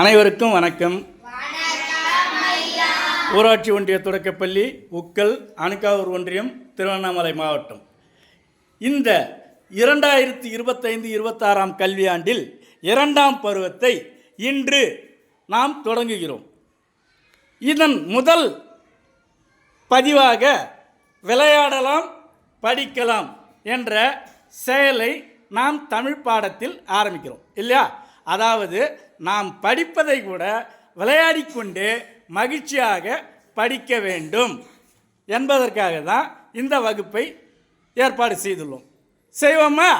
அனைவருக்கும் வணக்கம். ஊராட்சி ஒன்றிய தொடக்கப்பள்ளி உக்கல் அணுக்காவூர் ஒன்றியம் திருவண்ணாமலை மாவட்டம். இந்த இரண்டாயிரத்தி இருபத்தைந்து இருபத்தாறாம் கல்வியாண்டில் இரண்டாம் பருவத்தை இன்று நாம் தொடங்குகிறோம். இதன் முதல் பதிவாக விளையாடலாம் படிக்கலாம் என்ற செயலை நாம் தமிழ் பாடத்தில் ஆரம்பிக்கிறோம். இல்லையா? அதாவது நாம் படிப்பதை கூட விளையாடிக்கொண்டு மகிழ்ச்சியாக படிக்க வேண்டும். என்பதற்காக தான் இந்த வகுப்பை ஏற்பாடு செய்துள்ளோம். செய்வோமா?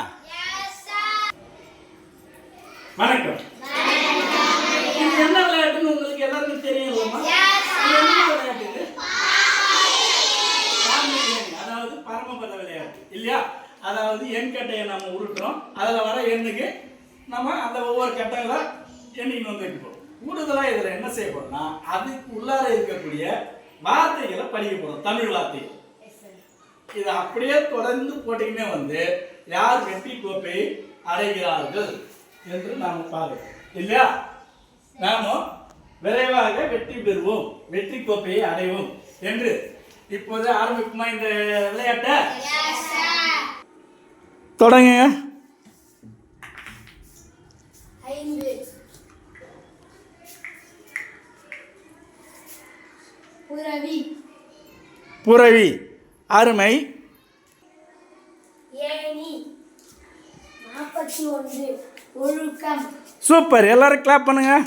வணக்கம். என்ன விளையாட்டுன்னு உங்களுக்கு எல்லாருக்கும் தெரியும்? அதாவது பரமபத விளையாட்டு இல்லையா? அதாவது எண் கட்டையை நம்ம உருட்டுறோம். அதில் வர எண்ணுக்கு நம்ம அந்த ஒவ்வொரு கட்டைகளை எண்ணின்னு வந்து வைக்க போகிறோம் கூடுதலாக இதில் என்ன செய்ய போறோம்னா அதுக்கு உள்ளார இருக்கக்கூடிய வார்த்தைகளை படிக்க போகிறோம் தமிழ் வார்த்தைகள் இதை அப்படியே தொடர்ந்து போட்டிங்கன்னே வந்து யார் வெற்றி கோப்பையை அடைகிறார்கள் என்று நாம் பார்க்கிறோம் இல்லையா? நாம விரைவாக வெற்றி பெறுவோம் வெற்றி கோப்பையை அடைவோம் என்று. இப்போது ஆரம்பிக்குமா இந்த விளையாட்டை? தொடங்குங்க. புரவி. அருமை. சூப்பர் எல்லாரும் கிளாப் பண்ணுங்க.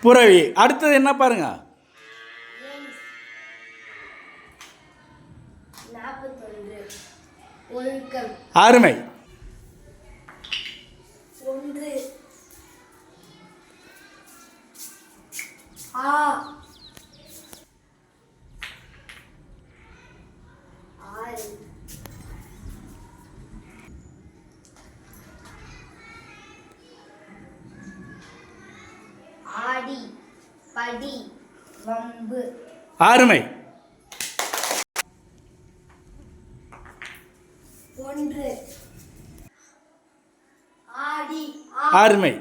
புரவி. அடுத்தது என்ன பாருங்க? ஒழுக்கம். அருமை ஒன்று. ஆ. ஆடி படி வம்பு. அருமை ஒன்று ஆடி ஆ அருமை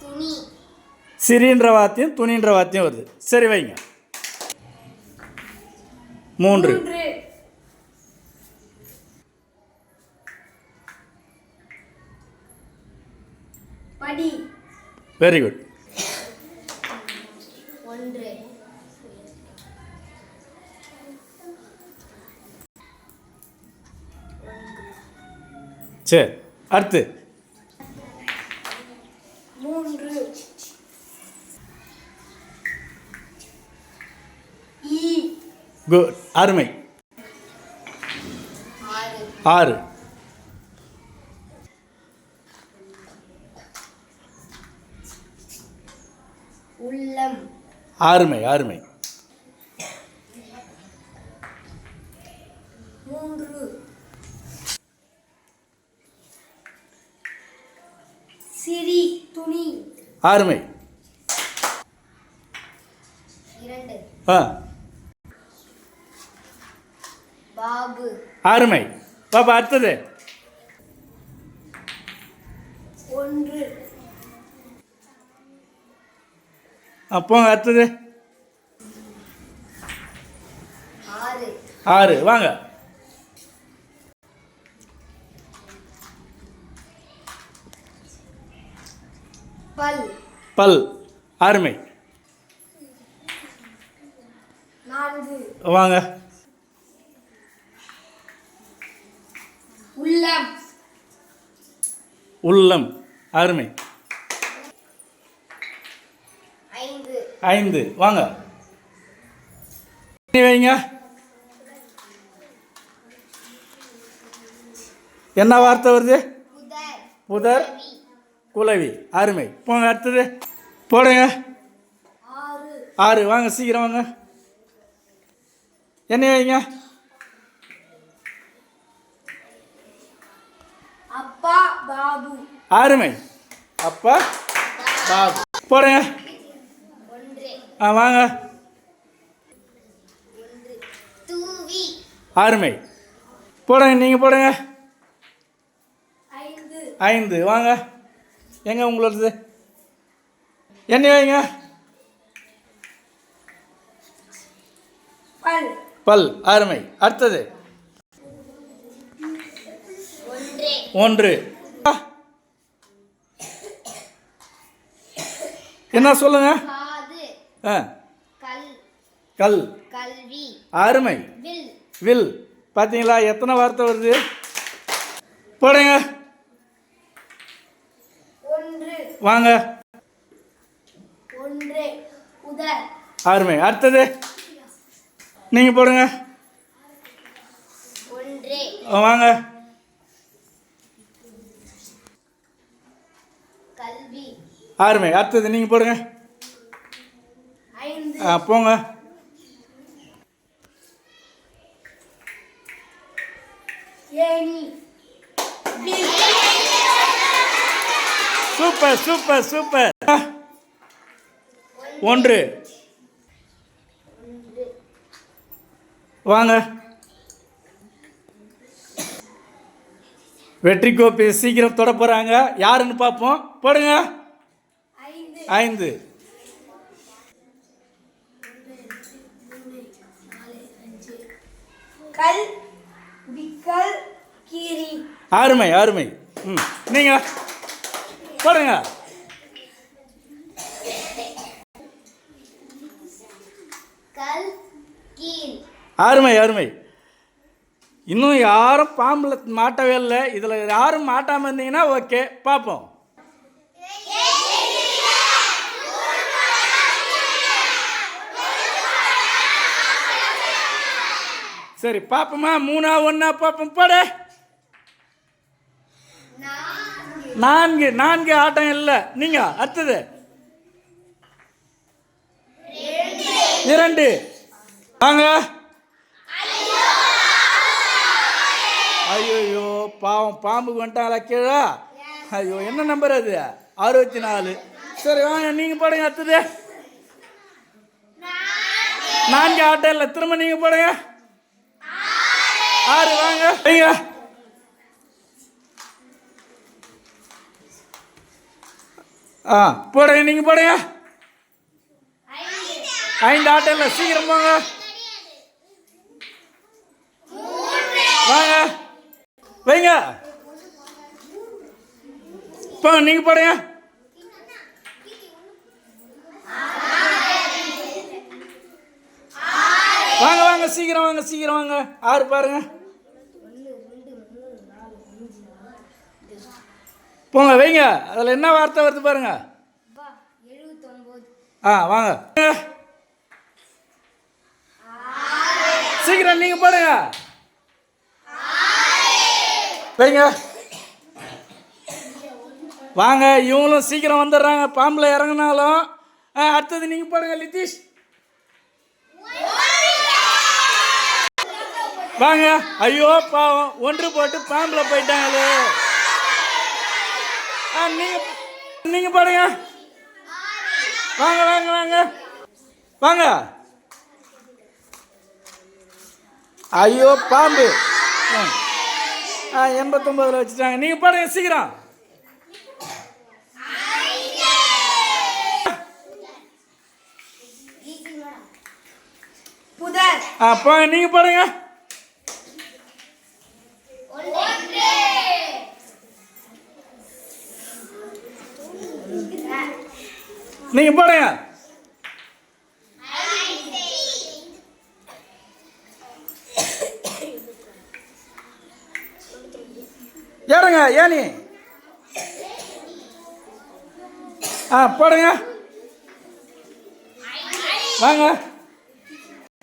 துணி. சிறின்ற வாத்தியம் துணின்ற வாத்தியம் வருது. சரி வைங்க. மூன்று. வெரி குட் சரி அடுத்து. மூன்று. குட். அருமை. ஆறு. உள்ளம். அருமை அருமை. மூன்று. அருமை ஆ. பாபு. அருமை பாப்பா அடுத்தது. ஒன்று. போங்க அடுத்தது. ஆறு. வாங்க பல் பல் அருமை வாங்க. உள்ளம். உள்ளம் அருமை ஐந்து. வாங்க. வைங்க. என்ன வார்த்தை வருது? புதர் குலவி. அருமை போங்க அடுத்தது. போடுங்க. ஆறு. வாங்க சீக்கிரம் வாங்க. என்ன வைங்க? பாபு. அருமை அப்பா பாபு. போடுங்க. ஆ வாங்க. அருமை போடுங்க நீங்கள் போடுங்க. ஐந்து. வாங்க. எங்க உங்களோடது? என்ன வைங்க? பல். அருமை. அடுத்தது. ஒன்று. என்ன சொல்லுங்க? கல். அருமை. வில். பார்த்தீங்களா எத்தனை வார்த்தை வருது? போடுங்க. ஒன்று. வாங்க. ஒன்று. உதர் அருமை. அடுத்தது. நீங்கள் போடுங்க. ஒன்று. வாங்க. கல்வி. அருமை. அடுத்தது நீங்கள் போடுங்க. ஐந்து. போங்க. Super super super. ஒன்று. வாங்க. வெற்றி கோப்பை சீக்கிரம் தொட போகிறாங்க யாருன்னு பார்ப்போம். போடுங்க. ஐந்து. கல் கீரி அருமை அருமை ம். நீங்கள் போடுங்க கல் கீல் அருமை அருமை. இன்னும் யாரும் பாம்பில் மாட்டவே இல்லை. இதில் யாரும் மாட்டாமல் இருந்தீங்கன்னா ஓகே பார்ப்போம். சரி பாப்போமா மூணா ஒன்றா பார்ப்போம். போடு. நான்கு. நான்கு ஆட்டம் இல்லை. நீங்கள் அடுத்தது. இரண்டு. வாங்க. ஐயோ பாவம் பாம்புக்கு வந்துட்டாங்களா கீழே? ஐயோ என்ன நம்பர் அது? அறுபத்தி நாலு சரி வாங்க நீங்கள் போடுங்க அடுத்தது நான்கு ஆட்டம் இல்லை திரும்ப நீங்கள் போடுங்க. ஆறு வாங்க நீங்க ஆ போடுங்க நீங்கள் போடுங்க. ஐந்து ஆட்டம் இல்லை சீக்கிரம் போங்க. வாங்க. வைங்க. போங்க நீங்க போடுங்க. வாங்க வாங்க சீக்கிரம் வாங்க சீக்கிரம் வாங்க. ஆறு பாருங்க. போங்க வைங்க. அதில் என்ன வார்த்தை வருது பாருங்க. ஆ வாங்க. சீக்கிரம் நீங்க பாடுங்க. வைங்க வாங்க இவங்களும் சீக்கிரம் வந்துடுறாங்க. பாம்பில் இறங்குனாலும் அடுத்தது நீங்கள் போடுங்க நிதிஷ். வாங்க. ஐயோ பாவம். ஒன்று போட்டு பாம்பில் போயிட்டாங்களே ஆ நீங்கள் நீங்கள் பாடுங்க. வாங்க வாங்க வாங்க. வாங்க. ஐயோ பாம்பு. ஆ. எண்பத்தொம்பதில் வச்சுட்டாங்க. நீங்கள் பாடுங்க சீக்கிரம் ஆ போங்க நீங்கள் பாடுங்க நீங்கள் பாடுங்க ஏறுங்க ஏனி ஆ போடுங்க. வாங்க.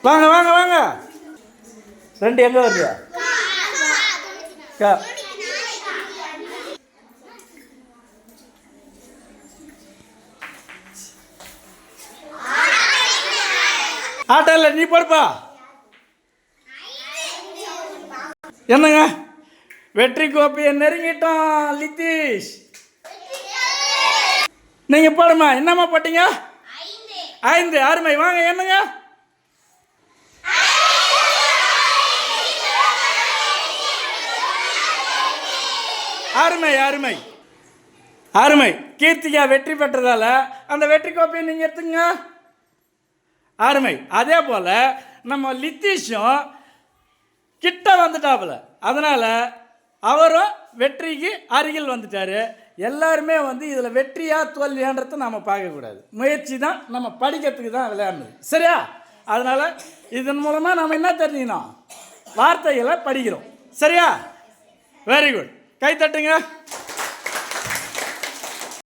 வாங்க வாங்க வாங்க. ரெண்டு எங்கே வருது? ஆட்டோ இல்லை நீ போடுப்பா. என்னங்க? வெற்றி கோப்பையை நெருங்கிட்டோம் லித்தீஷ். நீங்க போடுமா என்னம்மா போட்டீங்க? ஐந்து ஐந்து. அருமை. வாங்க என்னங்க? அருமை அருமை. அருமை. கீர்த்திகா வெற்றி பெற்றதால அந்த வெற்றி கோப்பையை நீங்க எடுத்துங்க. அருமை. அதே போல நம்ம லித்தீஷும் கிட்ட வந்துட்டாப்புல. அதனால அவரும் வெற்றிக்கு அருகில் வந்துட்டார். எல்லாருமே வந்து இதில் வெற்றியா தோல்வியான்றதை நம்ம பார்க்கக்கூடாது முயற்சி தான் நம்ம படிக்கிறதுக்கு தான் விளையாடுறது சரியா? அதனால் இதன் மூலமாக நம்ம என்ன தெரிஞ்சுக்கணும்? வார்த்தைகளை படிக்கிறோம். சரியா? வெரி குட் கை தட்டுங்க.